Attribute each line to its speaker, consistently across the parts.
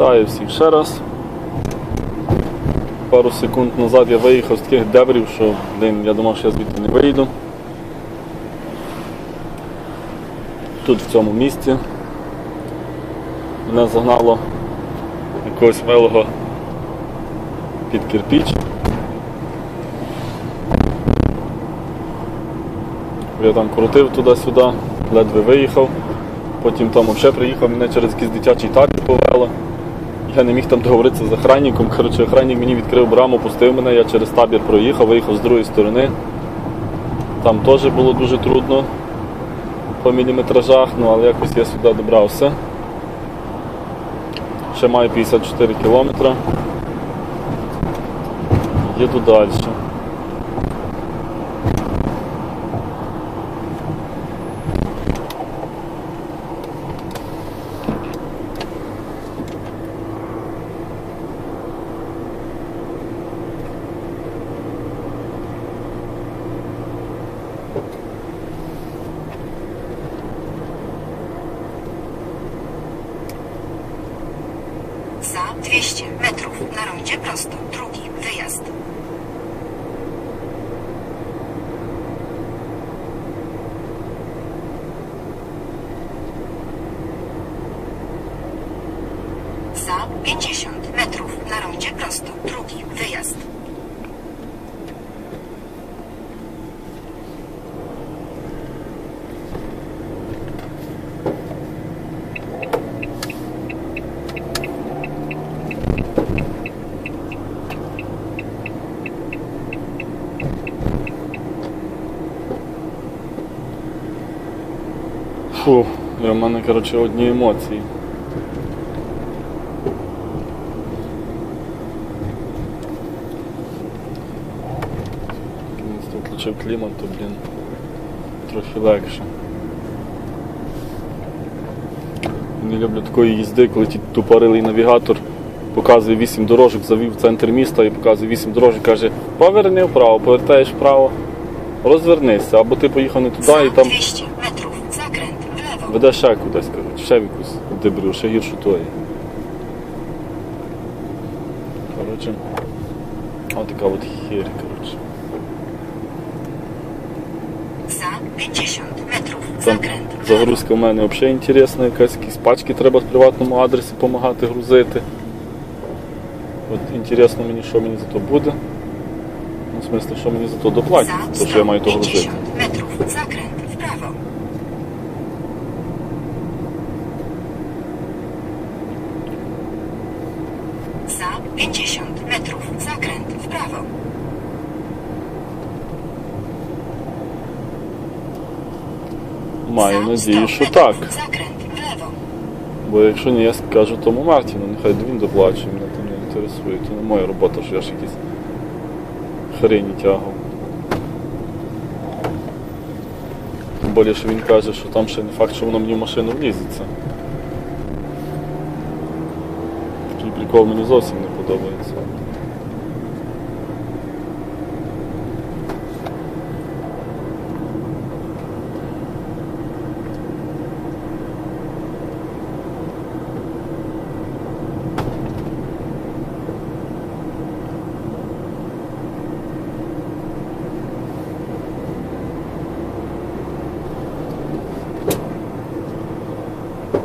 Speaker 1: Вітаю всіх ще раз. Пару секунд назад я виїхав з таких дебрів, що блін, я думав, що я звідти не вийду. Тут в цьому місці мене загнало якогось милого під кирпіч. Я там крутив туди-сюди, ледве виїхав. Потім там взагалі приїхав, мене через якийсь дитячий табір повело. Я не міг там договоритися з охранником. Коротше, охранник мені відкрив браму, пустив мене, я через табір проїхав, виїхав з другої сторони. Там теж було дуже трудно по міліметражах, ну але якось я сюди добрався. Ще маю 54 кілометри. Їду далі.
Speaker 2: Za 200 metrów na rondzie prosto. Drugi wyjazd. Za 50
Speaker 1: в мене, коротше, одні емоції. Включив клімат, то, блін, трохи легше. Не люблю такої їзди, коли ті тупорилий навігатор показує 8 дорожок, завів в центр міста і показує 8 дорожок, каже, поверни вправо, повертаєш вправо, розвернися, або ти поїхав не туди і там
Speaker 2: 200 metrów zakręt w lewo.
Speaker 1: Веде ще кудись, коротше, ще в якусь дебрю, ще гіршу тої. Коротше, ось така от хір, коротше.
Speaker 2: Za 50 metrów
Speaker 1: Там загрузка в мене взагалі інтересна, якась якісь пачки треба з приватному адресі допомагати грузити. От інтересно мені, що мені за то буде. Ну, в смислі, що мені за то доплатять,
Speaker 2: Za
Speaker 1: то що я маю то грузити.
Speaker 2: 150 metrów zakręt w prawo. Za 50 metrów zakręt w prawo.
Speaker 1: Маю надію,
Speaker 2: 100
Speaker 1: що так.
Speaker 2: Zakręt w lewo.
Speaker 1: Бо якщо ні, я скажу тому Мартіну, нехай він доплачує, мене там не інтересує. То не моя робота, що я ж якісь хрені тягав. Тим більше, він каже, що там ще не факт, що воно мені в машину влізеться. Такий мені зовсім не подобається.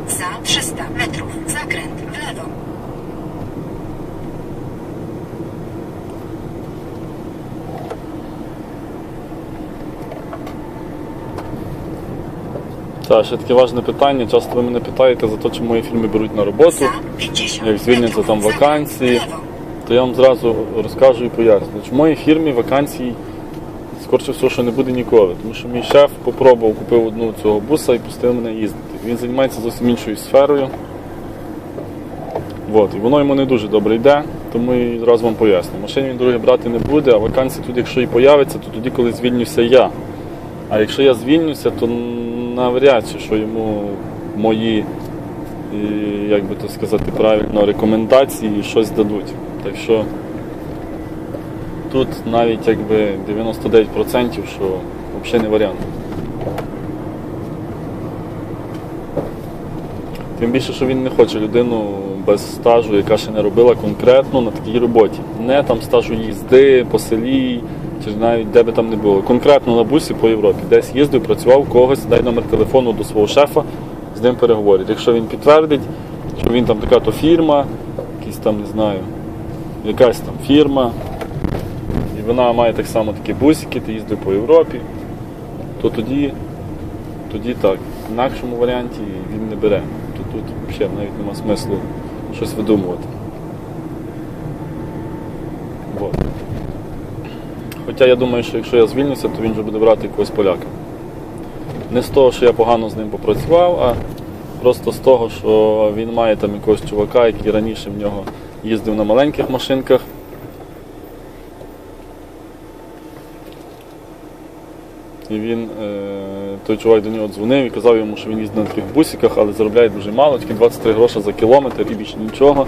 Speaker 2: Za 300 metrów zakręt w lewo.
Speaker 1: Ще таке важне питання. Часто ви мене питаєте за те, чи мої фільми беруть на роботу.
Speaker 2: Za 50
Speaker 1: Jak zwільняться
Speaker 2: metrów
Speaker 1: там вакансії, то я вам зразу розкажу і поясню. В моїй фірмі вакансій, скорше всього, що не буде ніколи. Тому що мій шеф попробував, купив одну цього буса і пустив мене їздити. Він займається зовсім іншою сферою. От, і воно йому не дуже добре йде, тому і зразу вам поясню. Машин він друге брати не буде, а вакансії тут, якщо і появиться, то тоді, коли звільнюся я. А якщо я звільнюся, то навряд чи що йому мої, як би то сказати правильно, рекомендації щось дадуть. Так що тут навіть якби 99%, що взагалі не варіант. Тим більше, що він не хоче людину без стажу, яка ще не робила конкретно на такій роботі. Не там стажу їзди по селі, чи навіть де би там не було. Конкретно на бусі по Європі. Десь їздив, працював когось, дай номер телефону до свого шефа, з ним переговорить. Якщо він підтвердить, що він там така то фірма, якийсь там, не знаю, якась там фірма, і вона має так само такі бусики, ти їздив по Європі, то тоді, тоді так. В інакшому варіанті він не бере. То тут взагалі навіть нема смислу щось видумувати. Вот. Хоча я думаю, що якщо я звільнюся, то він вже буде брати якогось поляка. Не з того, що я погано з ним попрацював, а просто з того, що він має там якогось чувака, який раніше в нього їздив на маленьких машинках. І він, е, той чувак до нього дзвонив і казав йому, що він їздить на таких бусиках, але заробляє дуже мало, тільки 23 гроші за кілометр і більше нічого.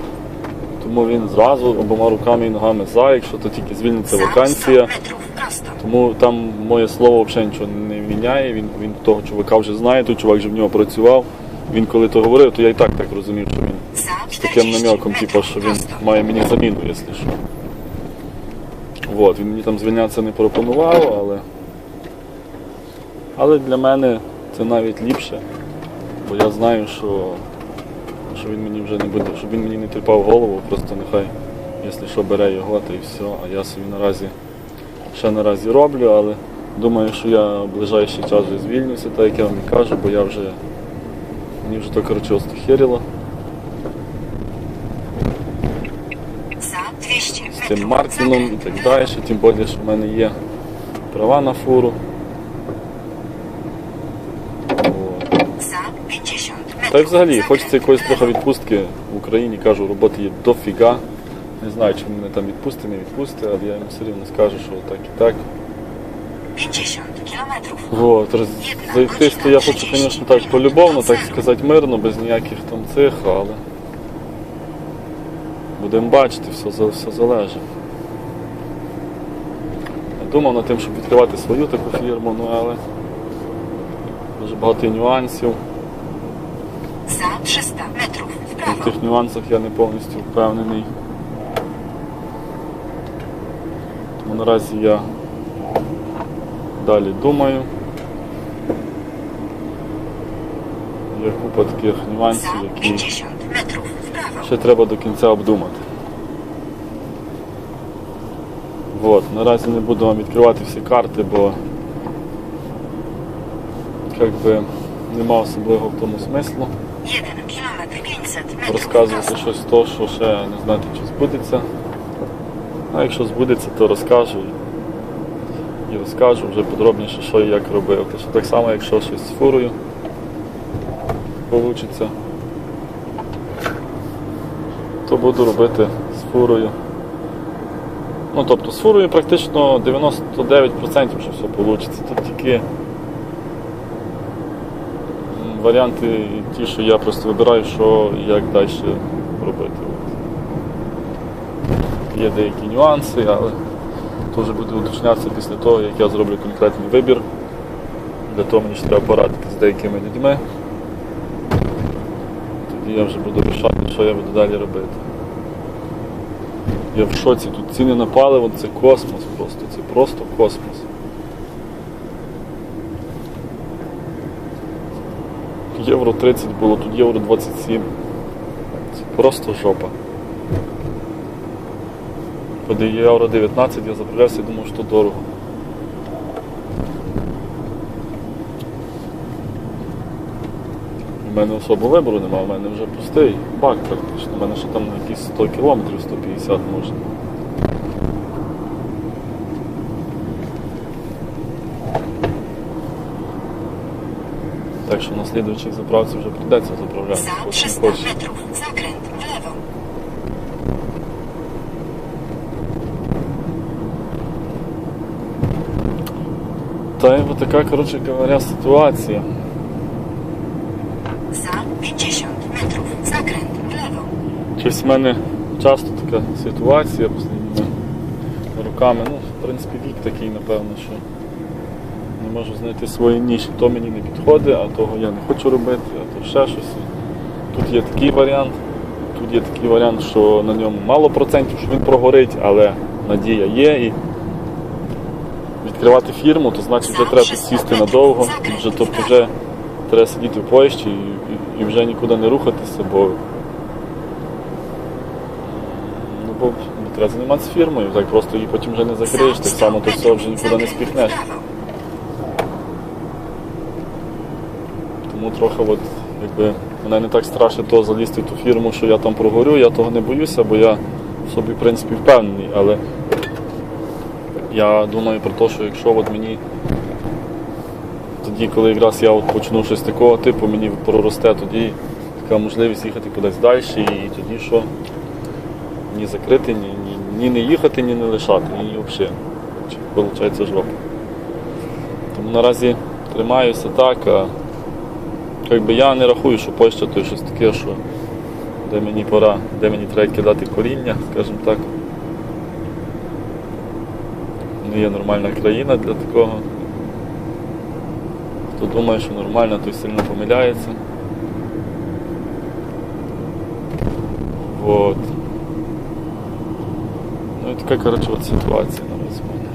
Speaker 1: Тому він зразу обома руками і ногами за, якщо то тільки звільниться вакансія. Тому там моє слово взагалі нічого не міняє. Він, він того чувака вже знає, той чувак вже в нього працював. Він коли то говорив, то я і так так розумів, що він з таким
Speaker 2: 40
Speaker 1: намеком, типу, що він має мені заміну, якщо що. Вот, він мені там звільнятися не пропонував, але. Але для мене це навіть ліпше, бо я знаю, що, що він мені вже не буде, щоб він мені не тріпав голову, просто нехай, якщо що, бере його, то і все. А я собі наразі ще наразі роблю, але думаю, що я в ближайший час вже звільнюся, так як я вам і кажу, бо я вже мені вже то коротше
Speaker 2: 200
Speaker 1: з тим. Мартіном і так далі, тим більше, що в мене є права на фуру. От.
Speaker 2: Za 50 metrów.
Speaker 1: Та й взагалі хочеться якоїсь трохи відпустки в Україні, кажу, роботи є дофіга. Не знаю, чи мене там відпусти, не відпусти, але я їм все рівно скажу, що так і так.
Speaker 2: 50 kilometrów.
Speaker 1: Вот, роз... Зайтись то я хочу, звісно, так полюбовно, так сказати, мирно, без ніяких там цих, але будемо бачити, все, все залежить. Я думав над тим, щоб відкривати свою таку фірму, ну але дуже багато нюансів.
Speaker 2: Za 300 metrów w
Speaker 1: В
Speaker 2: prawo.
Speaker 1: Тих нюансах я не повністю впевнений. Тому наразі я далі думаю. Є купа таких нюансів, які
Speaker 2: 50 metrów w prawo.
Speaker 1: ще треба до кінця обдумати. Вот. Наразі не буду вам відкривати всі карти, бо как би, нема особливого в тому смислу.
Speaker 2: 1 km 500 metrów
Speaker 1: розказувати щось то, що ще не знати, чи збудеться. А якщо збудеться, то розкажу. І розкажу вже подробніше, що і як робив. Тож так само, якщо щось з фурою вийде, то буду робити з фурою. Ну, тобто з фурою практично 99% що все вийде. Тут тільки варіанти ті, що я просто вибираю, що як далі робити. Є деякі нюанси, але то буде уточнятися після того, як я зроблю конкретний вибір. Для того мені ще треба порадити з деякими людьми. Тоді я вже буду рішати, що я буду далі робити. Я в шоці, тут ціни на паливо, це космос просто, це просто космос. Євро 30 було, тут євро 27. Це просто жопа. Коли євро 19 я заправлявся і думав, що дорого. У мене особо вибору немає, у мене вже пустий бак практично. У мене ще там на якісь 100 кілометрів, 150 може. Так що на слідуючій заправці вже прийдеться заправляти.
Speaker 2: Za
Speaker 1: хоч не
Speaker 2: 300
Speaker 1: хоч.
Speaker 2: metrów zakręt w lewo.
Speaker 1: Та й от така, коротше говоря, ситуація.
Speaker 2: Za 50 metrów zakręt w lewo.
Speaker 1: Щось в мене часто така ситуація роками. Ну, в принципі, вік такий, напевно, що не можу знайти свої ніші. То мені не підходить, а того я не хочу робити, а то ще щось. Тут є такий варіант, тут є такий варіант, що на ньому мало процентів, що він прогорить, але надія є. І відкривати фірму, то значить вже треба сісти надовго, вже, тобто вже треба сидіти в поїзді і, і, вже нікуди не рухатися, бо, ну, бо треба займатися фірмою, так просто її потім вже не закриєш, так само то все вже нікуди не спіхнеш. Тому трохи от, якби, мене не так страшно то залізти в ту фірму, що я там прогорю, я того не боюся, бо я в собі, в принципі, впевнений. Але я думаю про те, що якщо от мені тоді, коли якраз я от почну щось такого типу, мені проросте тоді така можливість їхати кудись далі, і тоді що ні закрити, ні, ні, ні не їхати, ні не лишати, ні взагалі. Виходить жопа. Тому наразі тримаюся так, а якби я не рахую, що Польща то щось таке, що де мені пора, де мені треба кидати коріння, скажімо так. Не є нормальна країна для такого. Хто думає, що нормально, той сильно помиляється. Вот. Ну і така, коротше, от ситуація в мене.